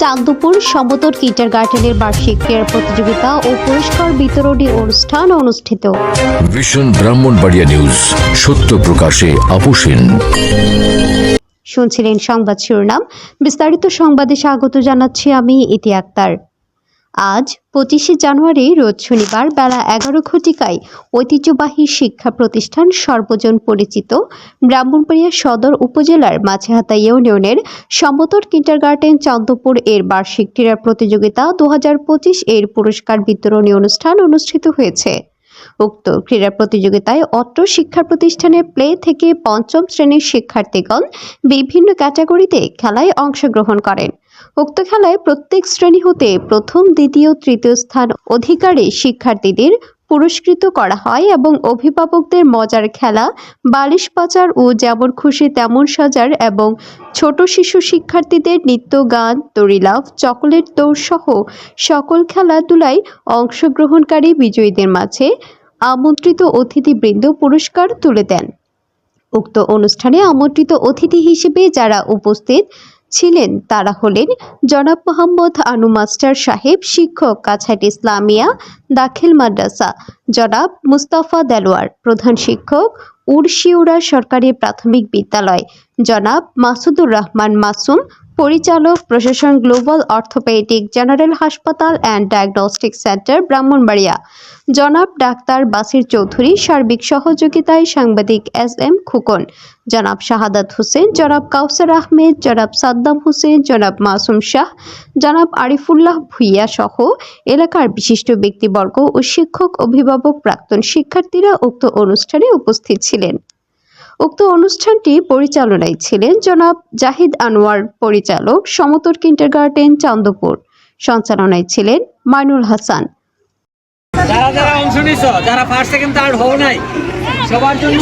চাঁদপুর সমতর কিটার গার্ডেনের বার্ষিক ক্রীড়া প্রতিযোগিতা ও পুরস্কার বিতরণী অনুষ্ঠান অনুষ্ঠিত। ভীষণ ব্রাহ্মণবাড়িয়া নিউজ সত্য প্রকাশে আপোষহীন। শুনছিলেন সংবাদ শিরোনাম। বিস্তারিত সংবাদে স্বাগত জানাচ্ছি আমি ইতি আক্তার। আজ পঁচিশে জানুয়ারি, রোজ শনিবার বেলা এগারো ঘটিকায় ঐতিহ্যবাহী শিক্ষা প্রতিষ্ঠান সর্বজন পরিচিত ব্রাহ্মণবাড়িয়া সদর উপজেলার মাছেহাতা ইউনিয়নের সমতর কিন্টারগার্টেন চন্দ্রপুর এর বার্ষিক ক্রীড়া প্রতিযোগিতা দু হাজার পঁচিশ এর পুরস্কার বিতরণী অনুষ্ঠান অনুষ্ঠিত হয়েছে। উক্ত ক্রীড়া প্রতিযোগিতায় অত্র শিক্ষা প্রতিষ্ঠানের প্লে থেকে পঞ্চম শ্রেণির শিক্ষার্থীগণ বিভিন্ন ক্যাটাগরিতে খেলায় অংশগ্রহণ করেন। উক্ত খেলায় প্রত্যেক শ্রেণি হতে প্রথম, দ্বিতীয়, তৃতীয় স্থান অধিকারী শিক্ষার্থীদের পুরস্কৃত করা হয় এবং অভিভাবকদের মজার খেলা, বালিশ পাচার ও যেমন খুশি তেমন সাজার এবং ছোট শিশু শিক্ষার্থীদের নৃত্য গান দড়িলাফ চকোলেট দৌড় সহ সকল খেলাধুলায় অংশগ্রহণকারী বিজয়ীদের মাঝে আমন্ত্রিত অতিথিবৃন্দ পুরস্কার তুলে দেন। উক্ত অনুষ্ঠানে আমন্ত্রিত অতিথি হিসেবে যারা উপস্থিত ছিলেন। তারা হলেন জনাব মোহাম্মদ আনু মাস্টার সাহেব, শিক্ষক কাছাট ইসলামিয়া, দাখিল মাদ্রাসা। জনাব মুস্তাফা দেলোয়ার, প্রধান শিক্ষক, উড়শিউড়া সরকারি প্রাথমিক বিদ্যালয়। জনাব মাসুদুর রহমান মাসুম পরিচালক, প্রশাসন গ্লোবাল অর্থোপেডিক জেনারেল হাসপাতাল অ্যান্ড ডায়াগনস্টিক সেন্টার, ব্রাহ্মণবাড়িয়া। জনাব ডাক্তার বাসির চৌধুরী সার্বিক সহযোগিতায় সাংবাদিক এস এম খুকন। জনাব শাহাদাত হোসেন, জনাব কাউসার আহমেদ, জনাব সাদ্দাম হোসেন, জনাব মাসুম শাহ, জনাব আরিফুল্লাহ ভুইয়া সহ এলাকার বিশিষ্ট ব্যক্তিবর্গ ও শিক্ষক, অভিভাবক, প্রাক্তন শিক্ষার্থীরা উক্ত অনুষ্ঠানে উপস্থিত ছিলেন। উক্ত অনুষ্ঠানটি পরিচালনায় ছিলেন জনাব জাহিদ আনোয়ার পরিচালক সমতর কিন্টারগার্টেন চান্দপুর সঞ্চালনায় ছিলেন মাইনুল হাসান। যারা যারা অংশ নিছ যারা ফার্স্ট সেকেন্ড থার্ড হও নাই সবার জন্য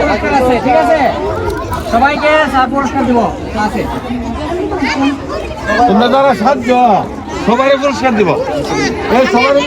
পুরস্কার ঠিক আছে? সবাইকে পুরস্কার দিব ক্লাসে তোমরা যারা সাহায্য সবারই পুরস্কার দিব। এই সবারই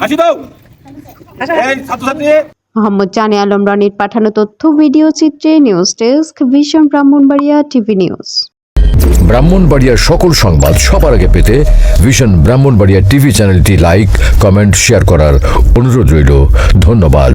হাসি দাও। এই ছাত্রছাত্রী। মোহাম্মদ জানে আলম রনির পাঠানো তথ্য ভিডিও চিত্রে নিউজ ডেস্ক ভীষণ ব্রাহ্মণবাড়িয়া টিভি নিউজ। ব্রাহ্মণবাড়িয়ার সকল সংবাদ সবার আগে পেতে ভিশন ব্রাহ্মণবাড়িয়া টিভি চ্যানেলটি লাইক কমেন্ট শেয়ার করার অনুরোধ রইল। ধন্যবাদ।